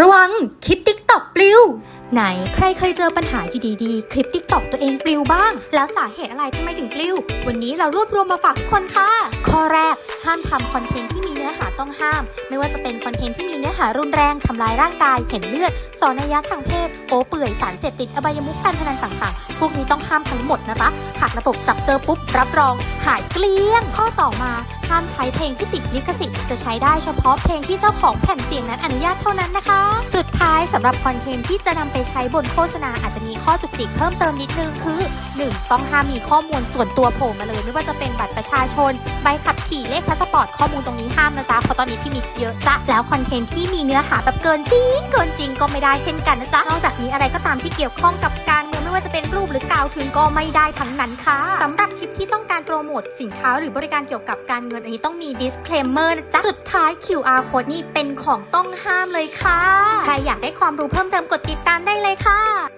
ระวังคลิปติ๊กตอกปลิว ไหนใครเคยเจอปัญหาอยู่ดีๆ คลิปติ๊กตอกตัวเองปลิวบ้าง แล้วสาเหตุอะไรทำไมถึงปลิว วันนี้เรารวบรวมมาฝากทุกคนค่ะ ข้อแร ห้ามทำคอนเทนต์ที่มีเนื้อหาต้องห้าม ไม่ว่าจะเป็นคอนเทนต์ที่มีเนื้อหารุนแรงทำลายร่างกาย เห็นเลือด สอนนัยะทางเพศโป๊เปื่อยสารเสพติดอบายมุขการพนันต่างๆ พวกนี้ต้องห้ามทั้งหมดนะคะหากระบบจับเจอปุ๊บรับรอง หายเกลี้ยง ข้อต่อมาห้ามใช้เพลงที่ติดลิขสิทธิ์จะใช้ได้เฉพาะเพลงที่เจ้าของแผ่นเสียงนั้นอนุญาตเท่านั้นนะคะ สุดท้ายสำหรับคอนเทนต์ที่จะนำไปใช้บนโฆษณาอาจจะมีข้อจุกจิกเพิ่มเติมนิดนึงคือ 1. ต้องห้ามมีข้อมูลส่วนตัวโผล่มาเลย ไม่ว่าจะเป็นบัตรประชาชน ใบขับขี่เลขพาสปอร์ตข้อมูลตรงนี้ห้ามนะจ๊ะเพราะตอนนี้พี่มิดเยอะจ้ะแล้วคอนเทนต์ที่มีเนื้อหาแบบเกินจริงเกินจริงก็ไม่ได้เช่นกันนะจ๊ะนอกจากนี้อะไรก็ตามที่เกี่ยวข้องกับการเมืองไม่ว่าจะเป็นรูปหรือกล่าวถึงก็ไม่ได้ทั้งนั้นค่ะสำหรับคลิปที่ต้องการโปรโมทสินค้าหรือบริการเกี่ยวกับการเงินอันนี้ต้องมี disclaimer นะจ๊ะสุดท้าย QR code นี่เป็นของต้องห้ามเลยค่ะ ใครอยากได้ความรู้เพิ่มเติมกดติดตามได้เลยค่ะ